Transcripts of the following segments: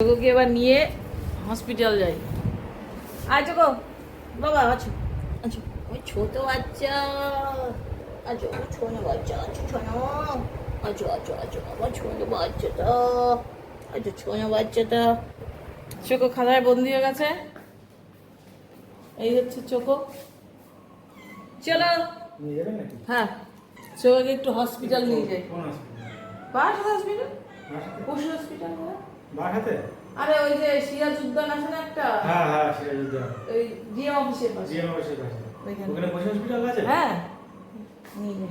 তোকে এবার নিয়ে হসপিটাল যাই। আছো গো বাবা আছো আছো। ওই ছোট বাচ্চা। আছো ও ছোট বাচ্চা আছো ছোট। আছো আছো আছো আমার ছোট বাচ্চাটা। আছো ছোট বাচ্চাটা। চোখো খাতায় বন্দি হয়ে গেছে। এই হচ্ছে চোখো চলো। নিয়ে যাবেন নাকি? হ্যাঁ চোখকে একটু হসপিটাল নিয়ে যাই। কোন হসপিটাল পাশ হসপিটাল পশু হসপিটাল বাসাতে আরে ওই যে সিরাজ উদ্যান আছে না একটা? হ্যাঁ হ্যাঁ ওই ডিএম অফিসের পাশে। জিএম অবশ্যই পাশে। ওখানে পশু হসপিটাল আছে? হ্যাঁ। নিয়ে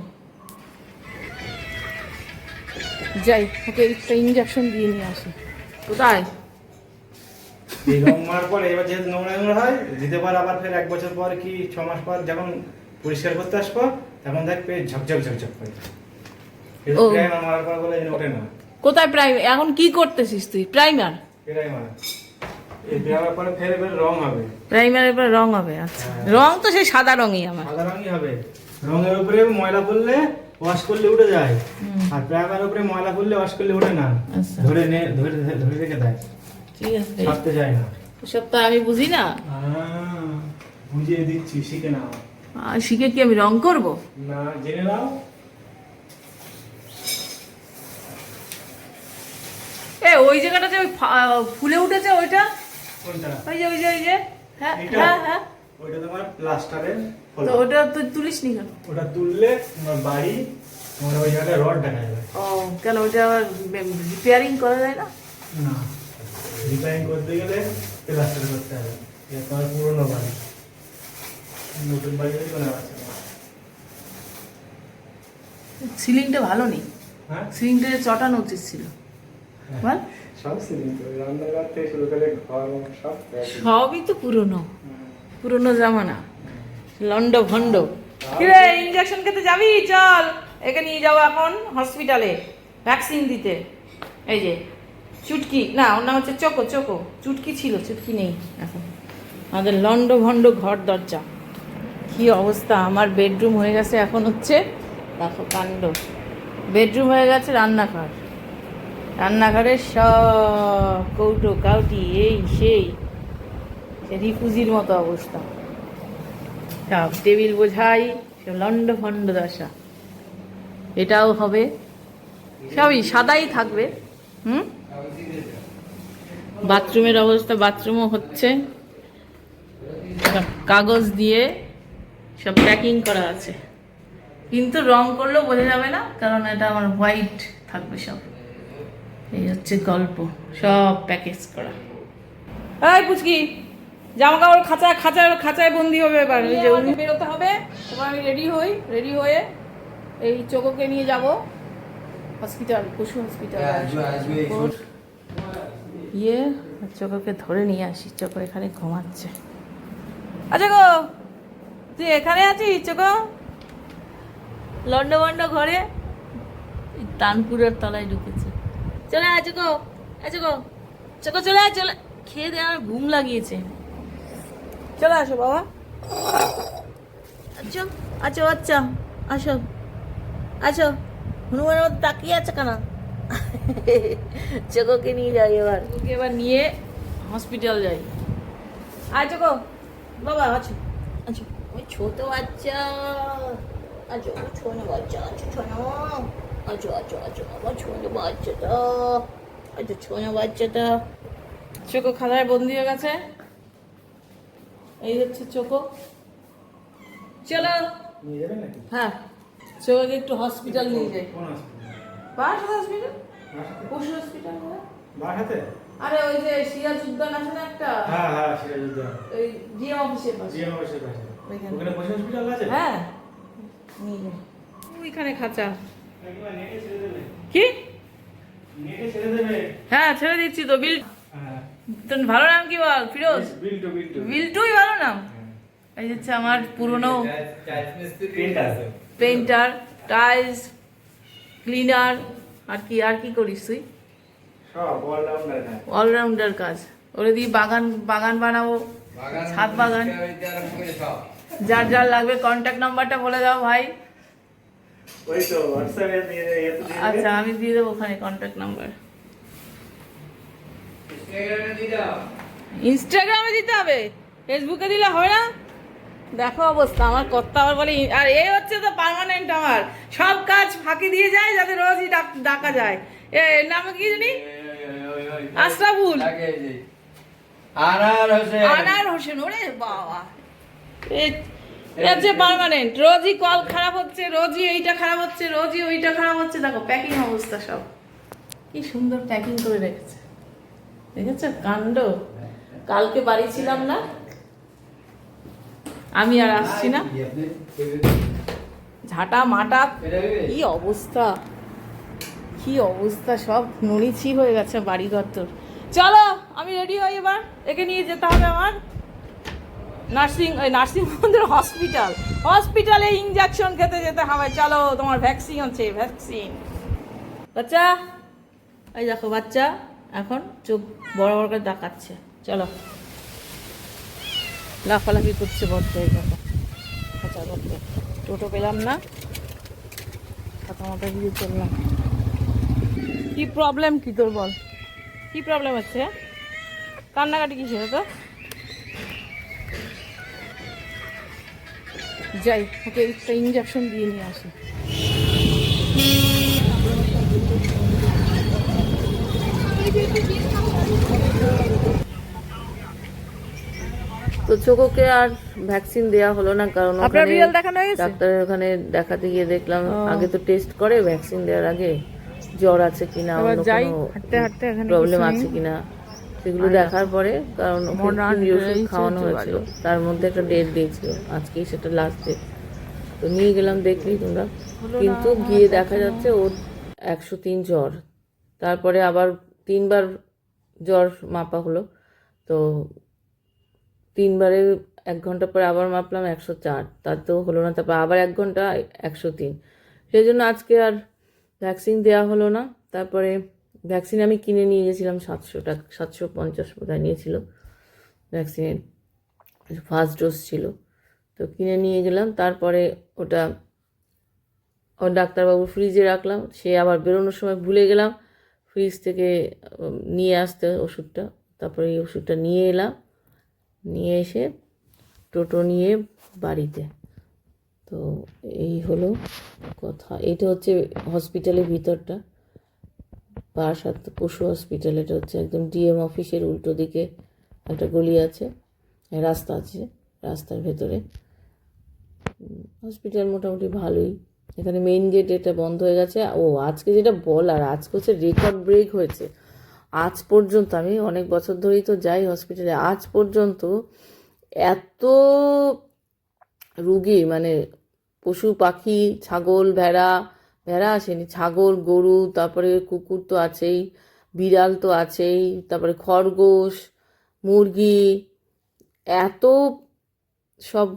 যাই ওকে একটা ইঞ্জেকশন দিয়ে নিয়ে আসি। কোথায়? এই পর এবার যেহেতু নোংরা নোংরা হয় দিতে পারে আবার ফের এক বছর পর কি ছ মাস পর যখন পরিষ্কার করতে আসব তখন দেখবে ঝকঝক ঝকঝক করে। প্রাইমার মারার পর বলে ওঠে না। কোথায় প্রাইম? এখন কি করতেছিস তুই? প্রাইমার? প্রাইমার। প্রাইমারের পর রং হবে। আচ্ছা। হ্যাঁ। রং তো সেই সাদা রঙই আমার। সাদা রঙই হবে। রঙের উপরে ময়লা পড়লে ওয়াশ করলে উঠে যায়। আর প্রাইমার উপরে ময়লা পড়লে ওয়াশ করলে উঠে না। আচ্ছা। ধরে নে ধরে ধরে রেখে দেয়। ঠিক আছে। ছাড়তে যায় না। সব তো আমি বুঝি না। বুঝিয়ে দিচ্ছি শিখে নাও। আর শিখে কি আমি রং করব? না জেনে নাও। এ ওই জায়গাটাতে ওই ফুলে উঠেছে ওইটা? ওই যে ওই যে ওই যে। হ্যাঁ হ্যাঁ হ্যাঁ। ওইটা তোমার প্লাস্টারের তো ওটা তো তুলিস নি কেন? ওটা তুললে তোমার বাড়ি তোমার ওই জায়গায় রড দেখা যাবে। ও কেন ওইটা আবার রিপেয়ারিং করা যায় না? না রিপেয়ারিং করতে গেলে প্লাস্টার করতে হবে। এটা তোমার পুরোনো বাড়ি। নতুন বাড়ি হলে আছে সিলিংটা ভালো নেই। হ্যাঁ? সিলিংটা চটানো উচিত ছিল। সবই তো পুরনো। পুরনো জামানা। লন্ড ভন্ড কিরে ইঞ্জেকশন খেতে যাবি? চল, একে নিয়ে যাব এখন হসপিটালে ভ্যাকসিন দিতে। এই যে, চুটকি। না, ওর নাম হচ্ছে চোকো চোকো। চুটকি ছিল, চুটকি নেই এখন। আমাদের লন্ড ভন্ড ঘর দরজা। কি অবস্থা? আমার বেডরুম হয়ে গেছে এখন হচ্ছে, দেখো কাণ্ড। বেডরুম হয়ে গেছে রান্নাঘর। রান্নাঘরে সব কৌটো, কাউটি, এই, সেই। রিফুজির মতো অবস্থা। সব টেবিল বোঝাই সব লন্ড ফন্ড দশা। এটাও হবে। সবই সাদাই থাকবে। হুম? বাথরুমের অবস্থা, বাথরুমও হচ্ছে। কাগজ দিয়ে সব প্যাকিং করা আছে। কিন্তু রং করলেও বোঝা যাবে না, কারণ এটা আমার হোয়াইট থাকবে সব। এই হচ্ছে গল্প সব প্যাকেজ করা। এই পুচকি জামা কাপড় খাঁচা খাঁচায় খাঁচায় বন্দি হবে এবার বেরোতে হবে এবার আমি রেডি হই রেডি হয়ে এই চোখকে নিয়ে যাব। হসপিটাল পশু হসপিটাল ইয়ে চোখকে ধরে নিয়ে আসি চোখ এখানে ঘুমাচ্ছে। আচ্ছা গো তুই এখানে আছিস চোখ? লন্ড বন্ড ঘরে তানপুরের তলায় ঢুকেছে। চলে আয় চোখো আছো গো চোখো চলে আয় চলে। খেয়ে দিয়ে আমার ঘুম লাগিয়েছে। চলে আসো বাবা। আচ্ছা আচ্ছা আচ্ছা আসো। আসো হনুমানের মতো তাকিয়ে আছে কেন? চোখোকে নিয়ে যাই এবার। ওকে এবার নিয়ে হসপিটাল যাই। আয় চোখো বাবা আছো। আছো। ওই ছোট বাচ্চা। ও ছোট বাচ্চা আছো ছোট। আছো আছো আছো আমার ছোট বাচ্চাটা আচ্ছা ছোট বাচ্চাটা চোখো খাতায় বন্দি হয়ে গেছে এই হচ্ছে চোখো চলো নিয়ে যাবেন নাকি হ্যাঁ চোখকে একটু হসপিটাল নিয়ে যাই বাস হসপিটাল পশু হসপিটাল বাসাতে আরে ওই যে সিরাজ উদ্যান আছে না একটা হ্যাঁ হ্যাঁ সিরাজুদ্দৌলা ওই ডিএম অফিসের পাশে জিএম অবশ্যই পাশে ওখানে পশু হসপিটাল আছে হ্যাঁ নিয়ে যাই ওইখানে খাঁচা কি? নেটে ছেড়ে দেবে। হ্যাঁ ছেড়ে দিচ্ছি তো বিল হ্যাঁ। তোর ভালো নাম কি বল ফিরোজ? বিল্টু বিল্টু বিলটুই ভালো নাম। এই হচ্ছে আমার পুরনো পেন্টার টাইলস ক্লিনার আর কি আর কি করিস তুই? অলরাউন্ডার হ্যাঁ অলরাউন্ডার কাজ। ওরে দিয়ে বাগান বাগান বানাবো। ছাদ বাগান। যার যার লাগবে কন্ট্যাক্ট নাম্বারটা বলে দাও ভাই। ওই তো হোয়াটসঅ্যাপে দিয়ে দিয়ে দিয়ে আচ্ছা আমি দিয়ে দেবো ওখানে কন্ট্যাক্ট নাম্বার ইনস্টাগ্রামে দিতে হবে? ফেসবুকে দিলে হবে না? দেখো অবস্থা আমার কর্তা আবার বলে আর এই হচ্ছে তো পার্মানেন্ট আমার। সব কাজ ফাঁকি দিয়ে যায় যাতে রোজই ডাকা যায়। এ এর নাম কি জানি? আশরাফুল। আনার হোসেন। আনার হোসেন ওরে বাবা। এ- এ হচ্ছে পার্মানেন্ট রোজই কল খারাপ হচ্ছে, রোজই এইটা খারাপ হচ্ছে, রোজই ওইটা খারাপ হচ্ছে। দেখো প্যাকিং অবস্থা সব। কি সুন্দর প্যাকিং করে রেখেছে। দেখেছ? কাণ্ড। কালকে বাড়ি ছিলাম না। আমি আর আসছি না। ঝাঁটা মাটা, কি অবস্থা? কি অবস্থা সব। নড়িছি হয়ে গেছে বাড়ি ঘর তোর। চলো, আমি রেডি হই এবার। একে নিয়ে যেতে হবে আমার। নার্সিং, ওই নার্সিং হোমের হসপিটাল। হসপিটালে ইঞ্জেকশন খেতে যেতে হবে। চলো, তোমার ভ্যাকসিন আছে ভ্যাকসিন বাচ্চা, এই দেখো বাচ্চা, এখন চোখ বড় বড় করে দেখাচ্ছে চলো। লাফালাফি করছে বড্ড এই দেখো। আচ্ছা বড্ড। টোটো পেলাম না। কথা মতো দিয়ে চললাম। কি প্রবলেম কি তোর বল? কি প্রবলেম হচ্ছে? কান্নাকাটি কিসের তো যাই ওকে একটা ইঞ্জেকশন দিয়ে নিয়ে আসি। তো চোখকে আর ভ্যাকসিন দেওয়া হলো না কারণ আপনার ওখানে রিয়েল দেখানো হয়েছে? ডাক্তারের ওখানে দেখাতে গিয়ে দেখলাম আগে তো টেস্ট করে ভ্যাকসিন দেওয়ার আগে জ্বর আছে কিনা অন্য যাই, কোনো হাঁটতে হাঁটতে প্রবলেম আছে। কিনা। সেগুলো দেখার পরে কারণ ওষুধ খাওয়ানো হয়েছিল। তার মধ্যে একটা ডেট দিয়েছিল। আজকেই সেটা লাস্ট ডেট তো নিয়ে গেলাম দেখলি তোমরা? কিন্তু গিয়ে দেখা যাচ্ছে ওর একশো তিন জ্বর। তারপরে আবার তিনবার জ্বর মাপা হলো। তো তিনবারে এক ঘণ্টা পরে আবার মাপলাম একশো চার। তাতেও হলো না তারপর আবার এক ঘণ্টা একশো তিন। সেই জন্য আজকে আর ভ্যাকসিন দেওয়া হলো না। তারপরে ভ্যাকসিন আমি কিনে নিয়ে গেছিলাম সাতশো টাকা, সাতশো পঞ্চাশ বোধহয় নিয়েছিল। ভ্যাকসিনের ফার্স্ট ডোজ ছিল। তো কিনে নিয়ে গেলাম, তারপরে ওটা ও ডাক্তারবাবু ফ্রিজে রাখলাম, সে আবার বেরোনোর সময় ভুলে গেলাম। ফ্রিজ থেকে নিয়ে আসতে ওষুধটা, তারপরে এই ওষুধটা নিয়ে এলাম। নিয়ে এসে টোটো নিয়ে বাড়িতে। তো এই হলো কথা। এটা হচ্ছে হসপিটালের ভিতরটা। বারাসাত পশু হসপিটাল এটা হচ্ছে একদম ডিএম অফিসের উল্টো দিকে একটা গলি আছে, রাস্তা আছে, রাস্তার ভেতরে। হসপিটাল মোটামুটি ভালোই। এখানে মেইন গেট এটা বন্ধ হয়ে গেছে। ও, আজকে যেটা বল বলার, আজকে হচ্ছে রেকর্ড ব্রেক হয়েছে। আজ পর্যন্ত, আমি অনেক বছর ধরেই তো যাই হসপিটালে আজ পর্যন্ত এত রুগী মানে পশু, পাখি, ছাগল, ভেড়া ভেড়া আসেনি, ছাগল, গরু, তারপরে কুকুর তো আছেই, বিড়াল তো আছেই, তারপরে খরগোশ, মুরগি, এত সব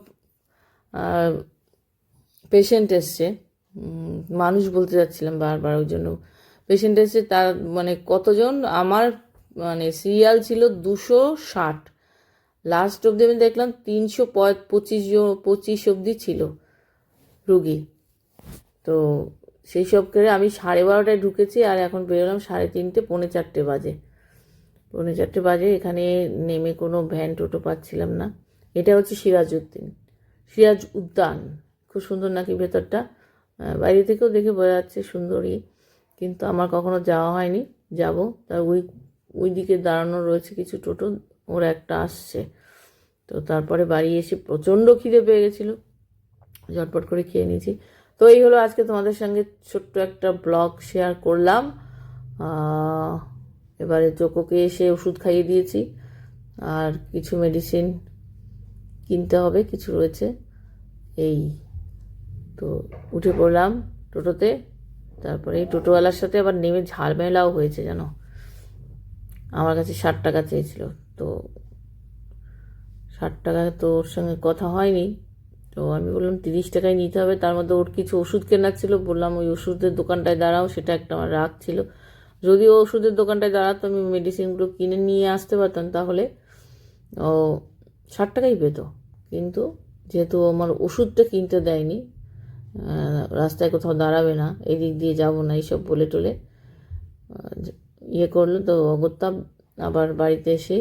পেশেন্ট এসছে। মানুষ বলতে যাচ্ছিলাম বারবার ওই জন্য। পেশেন্ট এসছে তার মানে কতজন? আমার মানে সিরিয়াল ছিল দুশো ষাট। লাস্ট অবধি আমি দেখলাম তিনশো পঁচিশ জন, পঁচিশ অবধি ছিল রুগী। তো সেই সব করে আমি সাড়ে বারোটায় ঢুকেছি আর এখন বেরোলাম সাড়ে তিনটে, পৌনে চারটে বাজে। পৌনে চারটে বাজে, এখানে নেমে কোনো ভ্যান, টোটো পাচ্ছিলাম না। এটা হচ্ছে সিরাজউদ্দিন। সিরাজ উদ্যান খুব সুন্দর নাকি ভেতরটা? বাইরে থেকেও দেখে বোঝা যাচ্ছে সুন্দরই কিন্তু আমার কখনো যাওয়া হয়নি। যাব, তার ওই ওই দিকে দাঁড়ানো রয়েছে কিছু টোটো, ওরা একটা আসছে। তো তারপরে বাড়ি এসে প্রচণ্ড খিদে পেয়ে গেছিল। ঝটপট করে খেয়ে নিয়েছি। তো এই হলো আজকে তোমাদের সঙ্গে ছোট্ট একটা ব্লগ শেয়ার করলাম। এবারে চোখোকে এসে ওষুধ খাইয়ে দিয়েছি। আর কিছু মেডিসিন কিনতে হবে, কিছু রয়েছে। এই তো উঠে পড়লাম টোটোতে। তারপরে এই টোটোওয়ালার সাথে আবার নেমে ঝাড়মেলাও হয়েছে, জানো? আমার কাছে ষাট টাকা চেয়েছিল। তো ষাট টাকা তো ওর সঙ্গে কথা হয়নি। তো আমি বললাম, তিরিশ টাকায় নিতে হবে। তার মধ্যে ওর কিছু ওষুধ কেনার ছিল। বললাম, ওই ওষুধের দোকানটায় দাঁড়াও, সেটা একটা আমার রাগ ছিল। যদি ও ওষুধের দোকানটায় দাঁড়াতো, আমি মেডিসিনগুলো কিনে নিয়ে আসতে পারতাম তাহলে। ও, ষাট টাকাই পেত। কিন্তু যেহেতু আমার ওষুধটা কিনতে দেয়নি রাস্তায় কোথাও দাঁড়াবে না, এদিক দিয়ে যাব না, এইসব বলে টলে ইয়ে করল। তো অগত্যা আবার বাড়িতে এসে